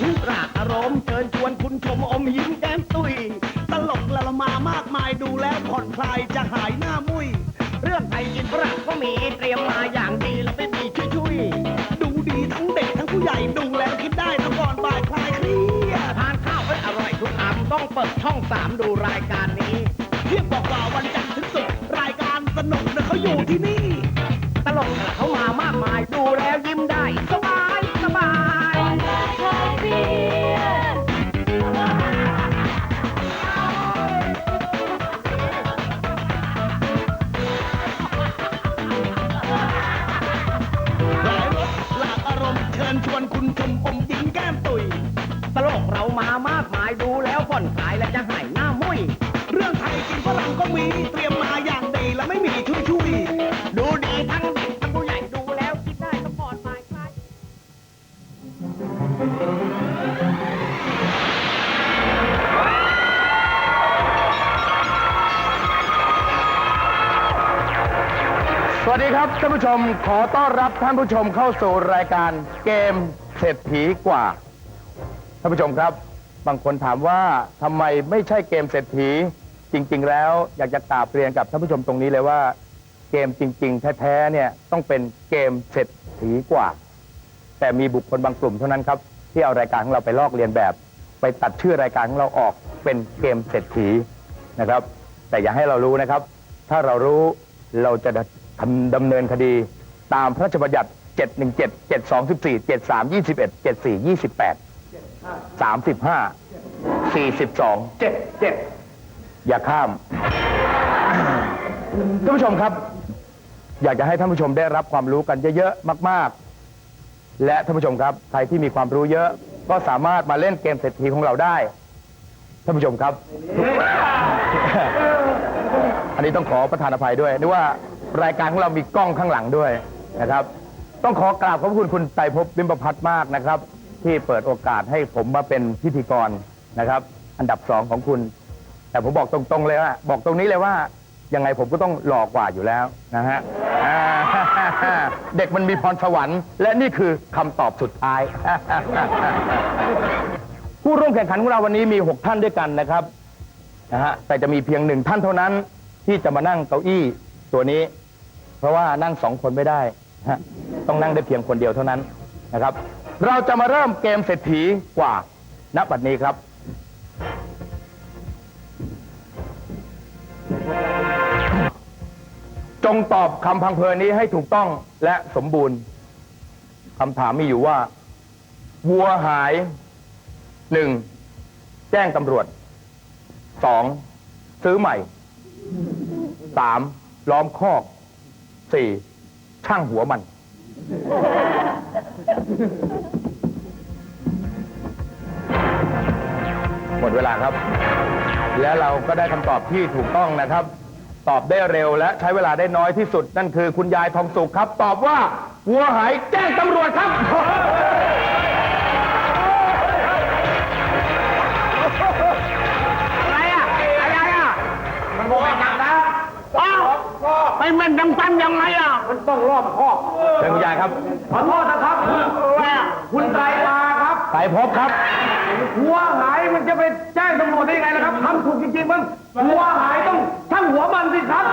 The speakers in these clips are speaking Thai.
มเชิญชวนคุณชมอมยิ้มแก้มตุยตลกละละมามากมายดูแล้วผ่อนคลายจะหายหน้ามุย เรื่องไทยกินฝรั่งก็มีเตรียมมาอย่างดีแล้วไม่มีช่วยช่วยดูดีทั้งเด็กทั้งผู้ใหญ่ดูแล้วคิดได้นะก่อนบ่ายคลายเครียดทานข้าวให้อร่อยทุกคำต้องเปิดช่องสามดูรายการนี้ เที่ยงกว่าวันจันทร์ถึงศุกร์รายการสนุกนะเขาอยู่ที่นี่ ตลกเขามามากมายดูแล้วยิ้มได้ ดีครับท่านผู้ชมขอต้อนรับท่านผู้ชมเข้าสู่รายการเกมเศรษฐีกว่าท่านผู้ชมครับ บางคนถามว่าทำไมไม่ใช่เกมเศรษฐีจริง ๆ แล้วอยากจะกราบเรียนกับท่านผู้ชมตรงนี้เลยว่า เกมจริง ๆ แท้ๆเนี่ยต้องเป็นเกมเศรษฐีกว่า แต่มีบุคคลบางกลุ่มเท่านั้นครับที่เอารายการของเราไปลอกเลียนแบบ ไปตัดชื่อรายการของเราออกเป็นเกมเศรษฐีนะครับ แต่อย่าให้เรารู้นะครับ ถ้าเรารู้เราจะ ดำเนินคดีตามพระราชบัญญัติ 717 7214 73 21 74 28 35 42 77 อย่าข้าม ท่านผู้ชมครับ อยากจะให้ท่านผู้ชมได้รับความรู้กันเยอะๆ มาก ๆ และท่านผู้ชมครับ ใครที่มีความรู้เยอะก็สามารถมาเล่นเกมเศรษฐีของเราได้ ท่านผู้ชมครับ อันนี้ต้องขอประธานอภัยด้วยนึกว่า รายการของเรามีกล้องข้างหลังด้วยนะครับ ต้องขอกราบขอบคุณคุณไตรภพบิมประพัฒน์มากนะครับ ที่เปิดโอกาสให้ผมมาเป็นพิธีกรนะครับ อันดับสองของคุณ แต่ผมบอกตรงๆเลยว่าบอกตรงนี้เลยว่ายังไงผมก็ต้องหล่อกว่าอยู่แล้วนะฮะอ่า เด็กมันมีพรสวรรค์ และนี่คือคำตอบสุดท้าย ผู้ร่วมแข่งขันของเราวันนี้มี 6 ท่านด้วยกันนะครับนะฮะแต่จะมีเพียงหนึ่งท่านเท่านั้นที่จะมานั่งเก้าอี้ ตัวนี้ เพราะว่านั่งสองคนไม่ได้ฮะต้องนั่งได้เพียงคนเดียวเท่านั้นนะครับ เราจะมาเริ่มเกมเศรษฐีกว่าณบัดนี้ครับ จงตอบคำพังเพยนี้ให้ถูกต้องและสมบูรณ์คำถามมีอยู่ว่า วัวหายหนึ่งแจ้งตำรวจสองซื้อใหม่สาม ล้อมคอกสี่ช่างหัวมัน หมดเวลาครับ และเราก็ได้คำตอบที่ถูกต้องนะครับ ตอบได้เร็วและใช้เวลาได้น้อยที่สุด นั่นคือคุณยายทองสุขครับ ตอบว่า วัวหายแจ้งตำรวจครับ ไปแม่นดังตันยังไงอะ มันต้องรอบคอบเชิญคุณยายครับขอโทษนะครับว่าคุณไตรมาครับ สายพบครับ หัวหายมันจะไปแจ้งตำรวจได้ยังไงล่ะครับทำถูกจริงๆมันหัวหายต้องช่างหัวมันสิครับ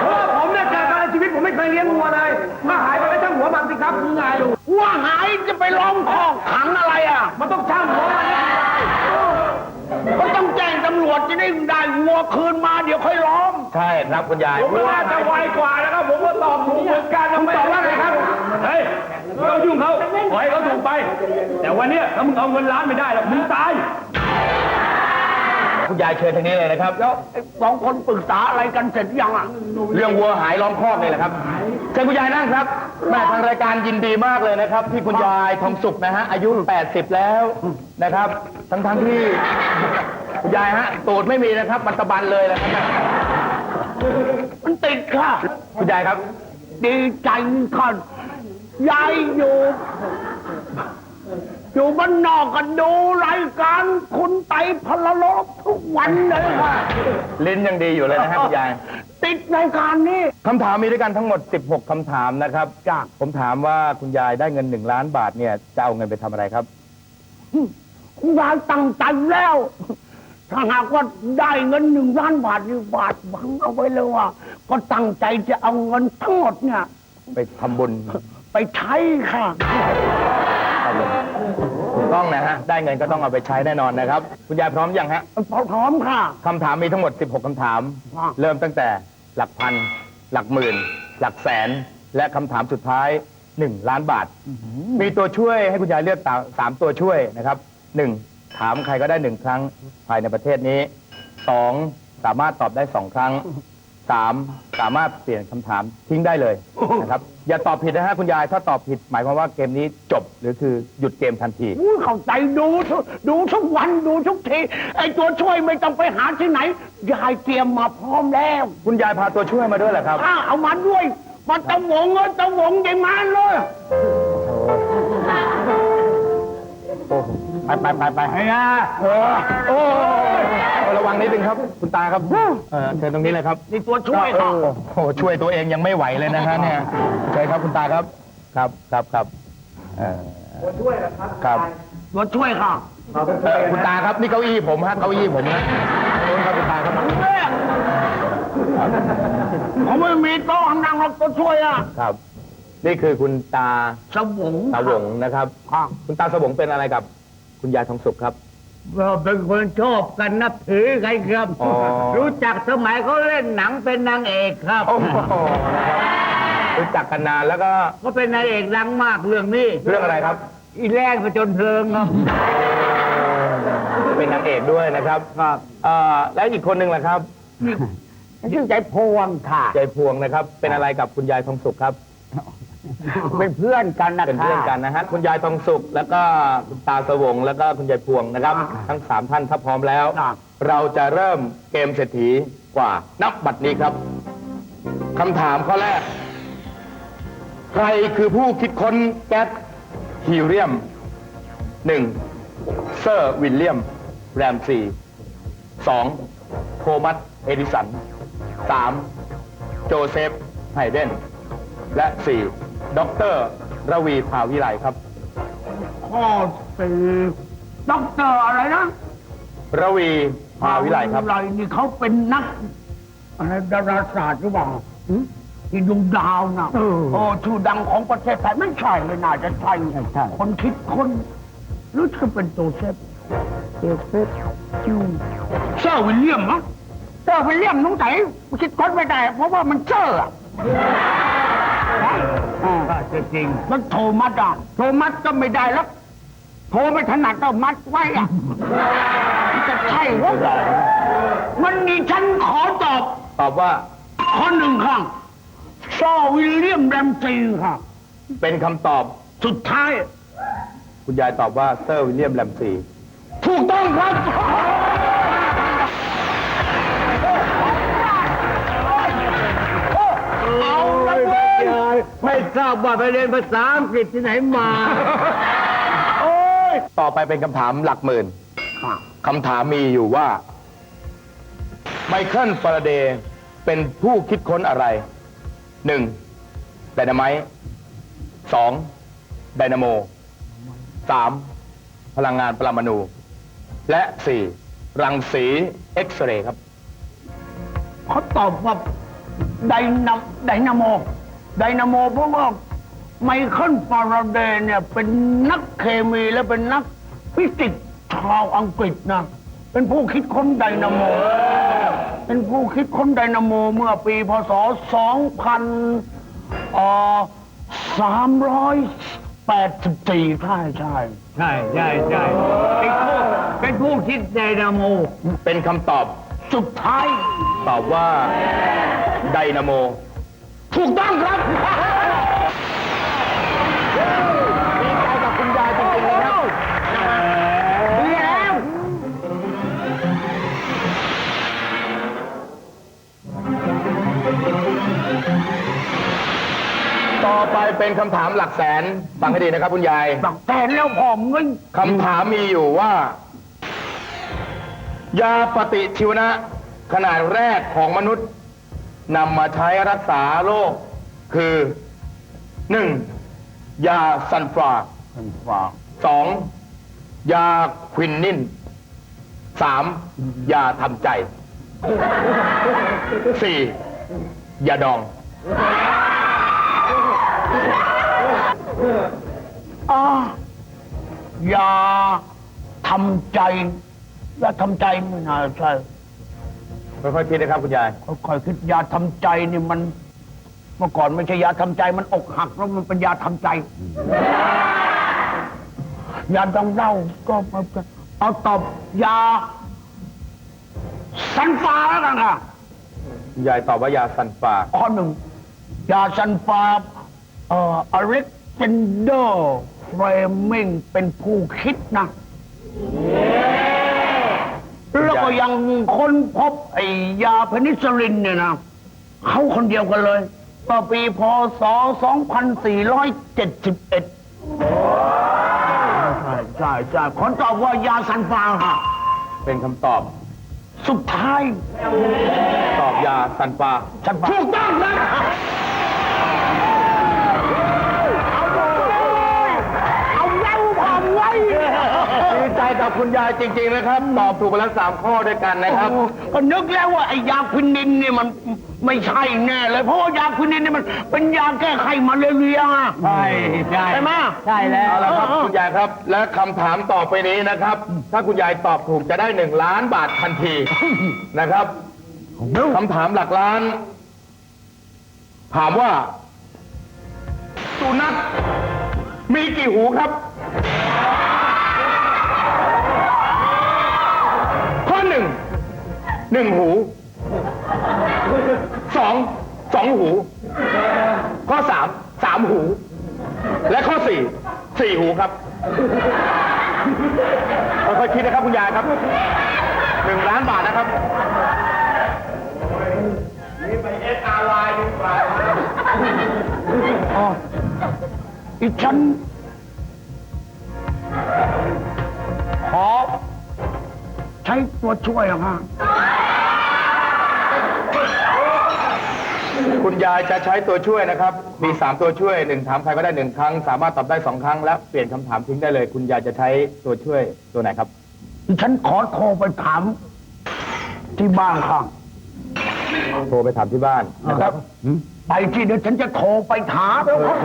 เพราะว่าผมเนี่ยเกิดมาในชีวิตผมไม่เคยเลี้ยงวัวเลยถ้าหายไปก็ช่างหัวมันสิครับคือไงดูหัวหายจะไปล้อมคอกขังอะไรอะ มันต้องช่างหัวมันให้ได้ก็ต้องแจ้งตำร วจจะได้ได้วัวคืนมาเดี๋ยวค่อยล้อม ใช่ครับคุณยายผมว่าจะไวกว่านะครับ ผมก็ตอบถูกเหมือนกันคุณตอบว่าไงครับ เฮ้ยไม่ต้องยุ่งเขาปล่อยให้เขาถูกไป แต่วันเนี้ยถ้ามึงเอาเงินล้านไม่ได้หรอกมึงตาย คุณยายเชิญทางนี้เลยนะครับ แล้วไอ้สองคนปรึกษาอะไรกันเสร็จยังอะเรื่องวัวหายล้อมคอกนี่แหละครับเชิญคุณยายนั่งครับแม่ทางรายการยินดีมากเลยนะครับ ที่คุณยายทองสุขนะฮะอายุ 80 แล้วนะครับ ทั้งทั้งๆที่คุณ ยายฮะตูดไม่มีนะครับมันตะบันเลยนะครับมันติดค่ะ คุณยายครับ ดีใจค่ะยายอยู่ อยู่บ้านนอกกันดูรายการคุณไตพลโลกทุกวันเลยค่ะ ลิ้นยังดีอยู่เลยนะฮะคุณยาย ติดรายการนี้คำถามมีด้วยกันทั้งหมด 16คำถามนะครับจากผมถามว่าคุณยายได้เงิน1ล้านบาทเนี่ยจะเอาเงินไปทำอะไรครับคุณยายตั้งใจแล้ว ถ้าหากว่าได้เงินหนึ่งล้านบาทนี่บาทหวังเอาไว้เลยว่า ก็ตั้งใจจะเอาเงินทั้งหมดเนี่ย ไปทำบุญไปใช้ค่ะครับผมถูกต้องนะฮะ ได้เงินก็ต้องเอาไปใช้แน่นอนนะครับ คุณยายพร้อมยังฮะพร้อมค่ะ คำถามมีทั้งหมด 16 คำถามว้าวเริ่มตั้งแต่หลักพัน หลักหมื่น หลักแสน และคำถามสุดท้าย 1 ล้านบาท มีตัวช่วยให้คุณยายเลือกตามสามตัวช่วยนะครับหนึ่ง ถามใครก็ได้หนึ่งครั้งภายในประเทศนี้สองสามารถตอบได้สองครั้งสามสามารถเปลี่ยนคำถามทิ้งได้เลยนะครับ อย่าตอบผิดนะฮะคุณยายถ้าตอบผิด หมายความว่าเกมนี้จบหรือคือหยุดเกมทันที อู้เข้าใจดูทุกดูทุกวันดูทุกที ไอ้ตัวช่วยไม่ต้องไปหาที่ไหน ยายเตรียมมาพร้อมแล้วคุณยายพาตัวช่วยมาด้วยเหรอครับถ้าเอามาด้วยมันตะหวงเงินตะหวงใหญ่มาเลย โอ้โห ไปไปไปไปไอ้นะเออโอ้ยระวังนิดนึงครับ คุณตาครับเออเชิญตรงนี้เลยครับนี่ตัวช่วยค่ะโอ้โหช่วยตัวเองยังไม่ไหวเลยนะฮะเนี่ยเชิญครับคุณตาครับ ครับครับครับตัวช่วยครับตัวช่วยค่ะครับเอ่อคุณตาครับนี่เก้าอี้ผมฮะเก้าอี้ผมนะโน้นครับคุณตาครับแม่เขาไม่มีโต๊ะทำนั่งหรอกตัวช่วยอะครับ นี่คือคุณตาสวงสาวงนะครับค่ะคุณตาสวงเป็นอะไรกับ คุณยายทองสุขครับ เราเป็นคนชอบกันนับถือใครครับ อ๋อ รู้จักสมัยเขาเล่นหนังเป็นนางเอกครับ โอ้โหรู้จักกันนานแล้วก็ก็เป็นนางเอกดังมากเรื่องนี้เรื่องอะไรครับ อีแรกไปจนเพลิงครับ เป็นนางเอกด้วยนะครับครับเอ่อแล้วอีกคนหนึ่งล่ะครับ ชื่อใจพวงค่ะ ใจพวงนะครับ เป็นอะไรกับคุณยายทองสุขครับ เป็นเพื่อนกันนะเป็นเพื่อนกันนะฮะคุณยายทองสุขแล้วก็คุณตาสวงแล้วก็คุณยายพวงนะครับ ทั้งสามท่านถ้าพร้อมแล้ว เราจะเริ่มเกมเศรษฐีกว่านับบัตรนี้ครับคำถามข้อแรก ใครคือผู้คิดค้นแก๊สฮีเรียมหนึ่งเซอร์วิลเลียม แรมซีสองโทมัสเอดิสันสามโจเซฟไฮเดนและสี่ ด็อกเตอร์ระวีภาวิไลครับ ข้อสี่ด็อกเตอร์อะไรนะระวีภาวิไลครับวิไลนี่เขาเป็นนักอะไรดาราศาสตร์หรือเปล่าหืมที่ดวงดาวนะโอ้ชื่อดังของประเทศไทยไม่ใช่เลยน่าจะใช่คนคิดคนหรือจะเป็นโจเซฟโจเซฟอืมเซอร์วิลเลียมมั้งเซอร์วิลเลียมน้องไต่คิดคนไม่ได้ เพราะว่ามันเซอร์อะนะ อ่าก็จริง มันโทรมัสอะโทรมัสก็ไม่ได้แล้วโทรไม่ถนัดก็มัดไว้อะมันจะใช่หรอมันนี่ฉันขอตอบ ตอบว่าข้อหนึ่งค่ะซอวิลเลียมแรมซีค่ะ เป็นคำตอบ สุดท้าย คุณยายตอบว่าเซอร์วิลเลียมแรมซีถูกต้องครับ ไม่ทราบว่าไปเรียนภาษาอังกฤษที่ไหนมา โอ้ยต่อไปเป็นคำถามหลักหมื่นคำถามมีอยู่ว่า ไมเคิลฟาราเดย์เป็นผู้คิดค้นอะไรหนึ่งไดนาไมต์สองไดนาโมสามพลังงานปรมาณูและสี่รังสีเอ็กซเรย์ครับ เขาตอบว่าไดนาไดนาโม ไดนาโมเพราะว่าไมเคิลฟาราเดย์เนี่ยเป็นนักเคมีและเป็นนักฟิสิกส์ชาวอังกฤษนะ เป็นผู้คิดค้นไดนาโม เป็นผู้คิดค้นไดนาโมเมื่อปีพศ 2000เอ่อ384 ใช่ใช่ ใช่ใช่ใช่เป็นผู้เป็นผู้คิดไดนาโม เป็นคำตอบสุดท้าย ตอบว่าไดนาโม ถูกต้องครับดีใจกับคุณยายจริงๆเลยครับดีแล้วต่อไปเป็นคำถามหลักแสนฟังให้ดีนะครับคุณยายตักแทนแล้วผอมเงินคำถามมีอยู่ว่า ยาปฏิชีวนะ ขนาดแรกของมนุษย์ นำมาใช้รักษาโรคคือหนึ่งยาซันฟราสองยาควินนินสามยาทำใจสี่ยาดอง อ่าอย่าทำใจ อย่าทำใจไม่น่าใช่ ค่อยๆคิดนะครับคุณยาย ค่อยๆคิดยาทำใจนี่มัน เมื่อก่อนไม่ใช่ยาทำใจมันอกหักแล้วมันเป็นยาทำใจ ยาดองเหล้าก็มาเอาตอบยา สันฟ้าแล้วกันค่ะ คุณยายตอบว่ายาซันฟาข้อหนึ่งยาซันฟาเอ่ออเล็กซานเดอร์เฟรมิงเป็นผู้คิดนะ แล้วก็ยังค้นพบไอ้ยาเพนิซิลลินเนี่ยนะเขาคนเดียวกันเลยต่อปีพศ 2471 ใช่ใช่ใช่ขอตอบว่ายาซันฟาค่ะเป็นคำตอบ สุดท้าย ตอบยาซันฟาซันฟาถูกต้องนะเอาเล่าผ่านไว้ ดี ใจกับคุณยายจริงๆนะครับ ตอบถูกไปแล้วสามข้อด้วยกันนะครับก็นึกแล้วว่าไอ้ยาควินินเนี่ยมันไม่ใช่แน่เลย เพราะว่ายาควินินเนี่ยมันเป็นยาแก้ไขมาเลเรียอะใช่ใช่ใช่ไหม ใช่แล้วเอาละครับคุณยายครับ และคำถามต่อไปนี้นะครับ ถ้าคุณยายตอบถูกจะได้หนึ่งล้านบาททันทีนะครับคำถามหลักล้าน ถามว่า สุนัขมีกี่หูครับ หนึ่งหูสองสองหู ข้อสามสามหู และข้อสี่สี่หูครับค่อยๆคิดนะครับคุณยายครับหนึ่งล้านบาทนะครับอ๋ออีฉันขอใช้ตัวช่วยเหรอฮะ คุณยายจะใช้ตัวช่วยนะครับ มีสามตัวช่วยหนึ่งถามใครก็ได้หนึ่งครั้ง สามารถตอบได้สองครั้ง และเปลี่ยนคำถามทิ้งได้เลย คุณยายจะใช้ตัวช่วยตัวไหนครับอีฉันขอโทรไปถามที่บ้านค่ะโทรไปถามที่บ้านนะครับไปที่เดี๋ยวฉันจะโทรไปถามแล้วครับ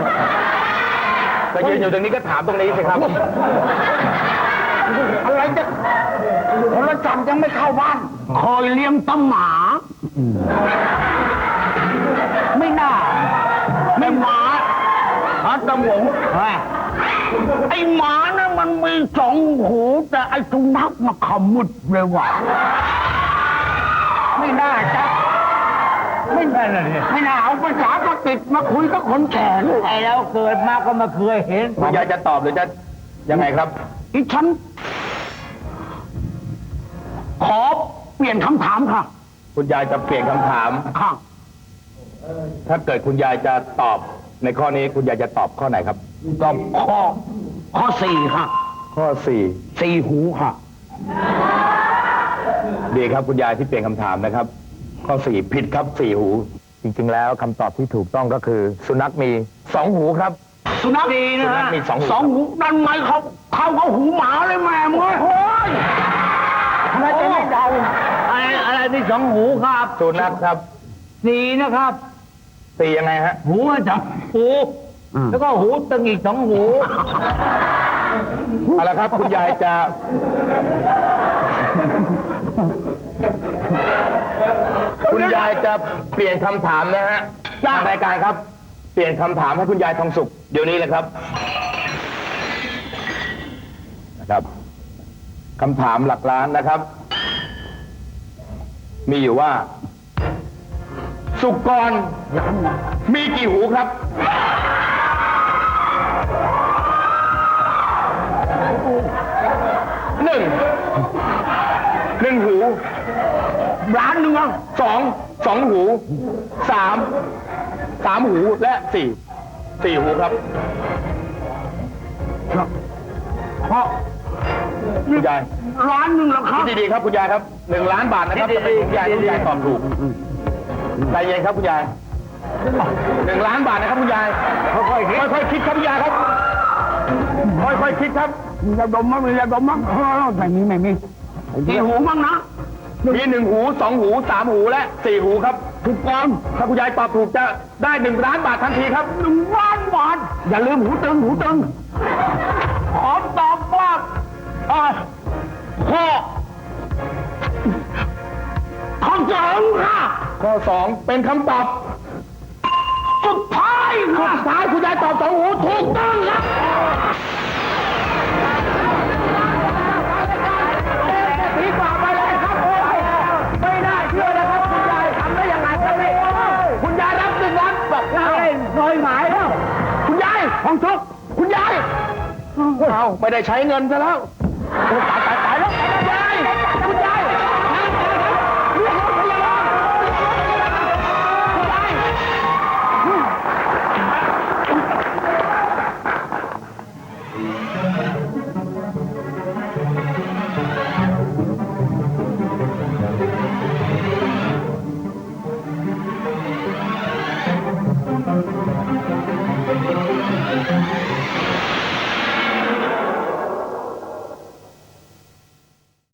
ก็ยืนอยู่ตรงนี้ก็ถามตรงนี้สิครับ อะไรจะโทรศัพท์ยังไม่เข้าบ้านคอยเลี้ยงตั้งหมา ฮะตะหวงไอ้หมานะมันมีสองหูแต่ไอ้สุนัขมาขมุดเลยว่ะไม่น่าจะไม่น่าไม่น่าเอาภาษาปฏิดมาคุยกับคนแก่เลยไอ้แล้วเกิดมาก็ไมาเคยเห็นคุณยายจะตอบหรือจะยังไงครับอีฉัน ขอเปลี่ยนคำถามค่ะ คุณยายจะเปลี่ยนคำถามค่ะถ้าเกิดคุณยายจะตอบ ในข้อนี้คุณยายจะตอบข้อไหนครับ ตอบข้อ ข้อสี่ค่ะข้อสี่สี่หูค่ะดีครับคุณยายที่เปลี่ยนคำถามนะครับ ข้อสี่ผิดครับสี่หู จริงๆ แล้วคำตอบที่ถูกต้องก็คือ สุนัขมีสองหูครับ สุนัขดีนะสุนัฮะขมีสองหู สองหูนั่นไหมเขาเขาเขาหูหมาเลยแม่มึงโอ้ยทำไมจะไม่เดาอะไรอะไรที่สองหูครับสุนัขครับ สีนะครับ สี่ยังไงฮะ หูมาจากหูแล้วก็หูตึงอีกสองหูเอาละครับ คุณยายจะคุณยายจะเปลี่ยนคำถามนะฮะทางรายการครับ เปลี่ยนคำถามให้คุณยายทองสุข เดี๋ยวนี้เลยครับนะครับคำถามหลักล้านนะครับ มีอยู่ว่า สุกรมีกี่หูครับ หนึ่ง หนึ่งหูร้านหนึ่งอะสอง สองหู สาม สามหูและสี่ สี่หูครับเพราะคุณยายร้านหนึ่งเหรอครับคิดดีๆครับคุณยายครับหนึ่งล้านบาทนะครับจะเป็นคุณยายคุณยายตอบถูก ใจเย็นครับคุณยายหนึ่งล้านบาทนะครับคุณยาย ค่อยๆคิดค่อยๆคิดครับคุณยายครับ ค่อยๆคิดครับมียาดมมั้งมียาดมมั้งไม่มีไม่มีกี่หูมั้งนะ มีหนึ่งหูสองหูสามหูและสี่หูครับถูกกอนถ้าคุณยายตอบถูกจะได้หนึ่งล้านบาททันทีครับหนึ่งล้านบาท อย่าลืมหูตึงหูตึง สองเป็นคำตอบสุดท้ายสุค่ะดท้ายคุณยายตอบสองหูถูกต้องครับดีกว่าไปเลยครับโอ้ยไม่น่าเชื่อนะครับคุณยายทำได้ยังไงครับนี่คุณยายรับหนึ่งล้านบาทเอ้ยน้อยหมายแล้วคุณยายของชุกคุณยาย เอาไม่ได้ใช้เงินซะแล้วโอ้ตายตายตาย